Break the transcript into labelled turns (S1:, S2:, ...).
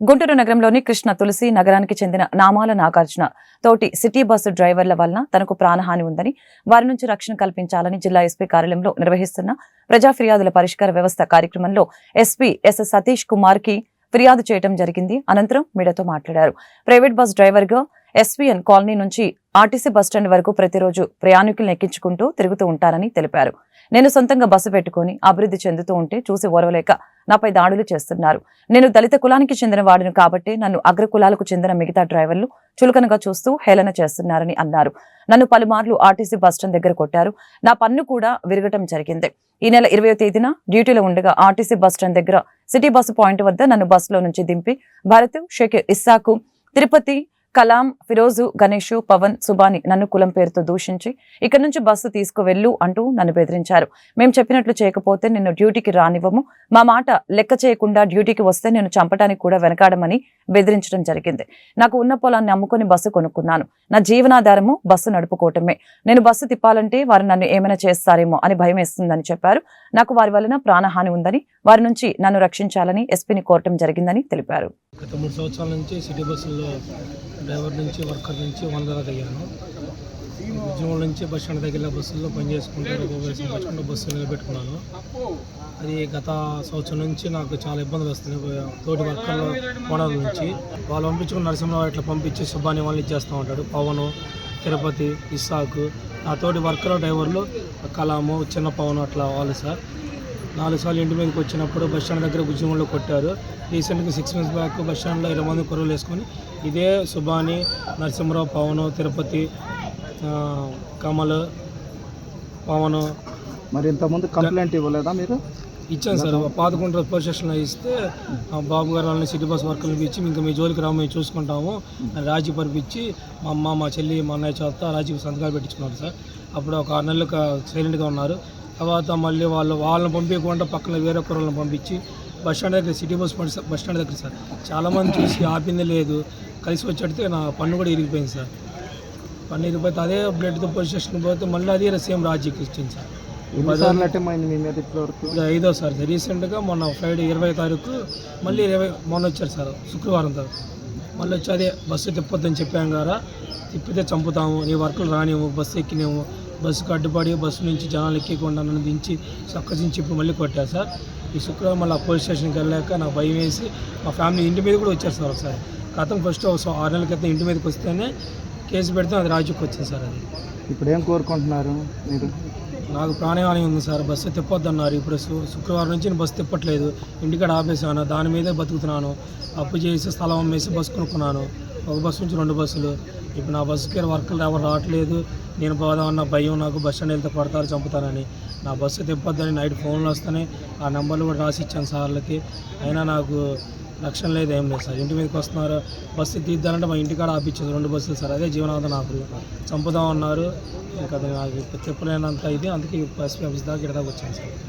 S1: గుంటూరు నగరంలోని కృష్ణ తులసి నగరానికి చెందిన నామాల నాగార్జున తోటి సిటీ బస్సు డ్రైవర్ల వలన తనకు ప్రాణహాని ఉందని వారి నుంచి రక్షణ కల్పించాలని జిల్లా ఎస్పీ కార్యాలయంలో నిర్వహిస్తున్న ప్రజా ఫిర్యాదుల పరిష్కార వ్యవస్థ కార్యక్రమంలో ఎస్పీ ఎస్ సతీష్ కుమార్కి ఫిర్యాదు చేయడం జరిగింది. అనంతరం మీడియాతో మాట్లాడారు. ప్రైవేట్ బస్ డ్రైవర్గా ఎస్వీఎన్ కాలనీ నుంచి ఆర్టీసీ బస్టాండ్ వరకు ప్రతిరోజు ప్రయాణికులను ఎక్కించుకుంటూ తిరుగుతూ ఉంటానని తెలిపారు. నేను సొంతంగా బస్సు పెట్టుకుని అభివృద్ధి చెందుతూ ఉంటే చూసి ఓరవలేక నాపై దాడులు చేస్తున్నారు. నేను దళిత కులానికి చెందిన వాడిని కాబట్టి నన్ను అగ్ర కులాలకు చెందిన మిగతా డ్రైవర్లు చులకనగా చూస్తూ హేళన చేస్తున్నారని అన్నారు. నన్ను పలుమార్లు ఆర్టీసీ బస్టాండ్ దగ్గర కొట్టారు. నా పన్ను కూడా విరగటం జరిగింది. ఈ నెల ఇరవయో తేదీన డ్యూటీలో ఉండగా ఆర్టీసీ బస్టాండ్ దగ్గర సిటీ బస్సు పాయింట్ వద్ద నన్ను బస్సులో నుంచి దింపి భరత్ షేక్ ఇస్సాకు తిరుపతి కలాం ఫిరోజు గణేష్ పవన్ సుబాని నన్ను కులం పేరుతో దూషించి ఇక్కడ నుంచి బస్సు తీసుకువెళ్ళు అంటూ నన్ను బెదిరించారు. మేము చెప్పినట్లు చేయకపోతే నిన్ను డ్యూటీకి రానివ్వము. మా మాట లెక్క చేయకుండా డ్యూటీకి వస్తే నేను చంపడానికి కూడా వెనకాడమని బెదిరించడం జరిగింది. నాకు ఉన్న పొలాన్ని అమ్ముకొని బస్సు కొనుక్కున్నాను. నా జీవనాధారము బస్సు నడుపుకోవటమే. నేను బస్సు తిప్పాలంటే వారు నన్ను ఏమైనా చేస్తారేమో అని భయం వేస్తుందని చెప్పారు. నాకు వారి వలన ప్రాణహాని ఉందని వారి నుంచి నన్ను రక్షించాలని ఎస్పీని కోరటం జరిగిందని తెలిపారు.
S2: గత మూడు సంవత్సరాల నుంచి సిటీ బస్సుల్లో డ్రైవర్ నుంచి వర్కర్ నుంచి వందల దిగాను. ఉద్యమం నుంచి బస్ స్టాండ్ దగ్గర బస్సుల్లో పనిచేసుకుంటూ రూపాయలు బస్సు నిలబెట్టుకున్నాను. అది గత సంవత్సరం నుంచి నాకు చాలా ఇబ్బందులు వస్తున్నాయి. తోటి వర్కర్ల ఓనర్ల నుంచి. వాళ్ళు పంపించుకున్న నరసింహరావు ఇట్లా పంపించి సుబ్బాని వాళ్ళని ఇచ్చేస్తూ ఉంటాడు. పవను తిరుపతి ఇస్సాకు. నా తోటి వర్కర్ డ్రైవర్లు కలాము చిన్న పవన్ అట్లా వాళ్ళు సార్. నాలుగు సార్లు ఇంటి మీదకి వచ్చినప్పుడు బస్ స్టాండ్ దగ్గర ఉద్యమంలో కొట్టారు. రీసెంట్గా సిక్స్ మంత్స్ బ్యాక్ బస్ స్టాండ్లో ఇరవై మంది కుర్రలు వేసుకొని ఇదే సుబాని నరసింహరావు పవన్ తిరుపతి కమల్ పవన్.
S3: మరి ఇంతకుముందు కంప్లైంట్ ఇవ్వలేదా మీరు?
S2: ఇచ్చాను సార్. పాతకుంట పోలీస్ స్టేషన్లో ఇస్తే బాబు గారు వాళ్ళని సిటీ బస్ వర్కర్లు ఇచ్చి ఇంకా మీ జోలికి రాము మేము చూసుకుంటాము అని రాజీ పరిపించి మా అమ్మ మా చెల్లి మా అన్నయ్య చేత రాజీ సంతకాలు పెట్టించుకున్నారు సార్. అప్పుడు ఒక ఆరు నెలలు సైలెంట్గా ఉన్నారు. తర్వాత మళ్ళీ వాళ్ళు వాళ్ళని పంపించకుండా పక్కన వేరే కుర్రలను పంపించి బస్ స్టాండ్ దగ్గర సిటీ బస్ పండి- బస్ స్టాండ్ దగ్గర సార్. చాలామంది చూసి ఆపింది లేదు. కలిసి వచ్చేటితే నా పన్ను కూడా ఇరిగిపోయింది సార్. పన్ను ఇరిగిపోతే అదే బ్లడ్తో పోలీస్ స్టేషన్కి పోతే మళ్ళీ అదే సేమ్ రాజీకి ఇచ్చింది సార్. ఇది ఐదో సార్. రీసెంట్గా మొన్న ఫ్రైడే ఇరవై తారీఖు మళ్ళీ ఇరవై మొన్న వచ్చారు సార్ శుక్రవారం తర్వాత మళ్ళీ వచ్చి అదే బస్సు తిప్పొద్దని చెప్పాం కదా తిప్పితే చంపుతాము నీ వర్కులు రానివ్వు బస్సు ఎక్కినేము బస్సుకు అడ్డుపడి బస్సు నుంచి జనాలు ఎక్కకుండా నన్ను దించి చక్కచించి ఇప్పుడు మళ్ళీ కొట్టారు సార్. ఈ శుక్రవారం మళ్ళీ ఆ పోలీస్ స్టేషన్కి వెళ్ళాక నాకు భయం వేసి మా ఫ్యామిలీ ఇంటి మీద కూడా వచ్చారు సార్ ఒకసారి. గతం ఫస్ట్ ఆరు నెలల క్రితం ఇంటి మీదకి వస్తేనే కేసు పెడితే అది రాజుకి వచ్చింది సార్ అది.
S3: ఇప్పుడు ఏం కోరుకుంటున్నారు మీరు?
S2: నాకు ప్రాణహాని ఉంది సార్. బస్సు తిప్పొద్దన్నారు. ఇప్పుడు శుక్రవారం నుంచి నేను బస్సు తిప్పట్లేదు. ఇంటికాడ ఆపేసాను. దాని మీదే బతుకుతున్నాను. అప్పు చేసి స్థలం అమ్మేసి బస్సు కొనుక్కున్నాను. ఒక బస్సు నుంచి రెండు బస్సులు. ఇప్పుడు నా బస్సుకి వర్కులు ఎవరు రావట్లేదు. నేను పోదామన్న భయం నాకు బస్ స్టాండ్ వెళ్తే పడతారు చంపుతానని నా బస్సు తిప్పొద్దని నైట్ ఫోన్లు వస్తానే ఆ నెంబర్లు కూడా రాసి ఇచ్చాను సార్లకి. అయినా నాకు లక్ష్యం లేదు ఏం లేదు సార్. ఇంటి మీదకి వస్తున్నారు. బస్సు తీద్దానంటే మా ఇంటికాడ ఆపించారు రెండు బస్సులు సార్. అదే జీవనాధారం నాకు. చంపుదామన్నారు. ఇంకా నాకు ఇప్పుడు చెప్పలేనంత ఇది. అందుకే బస్సు ఆఫీస్ దాకా ఇక్కడ దాకా వచ్చాను సార్.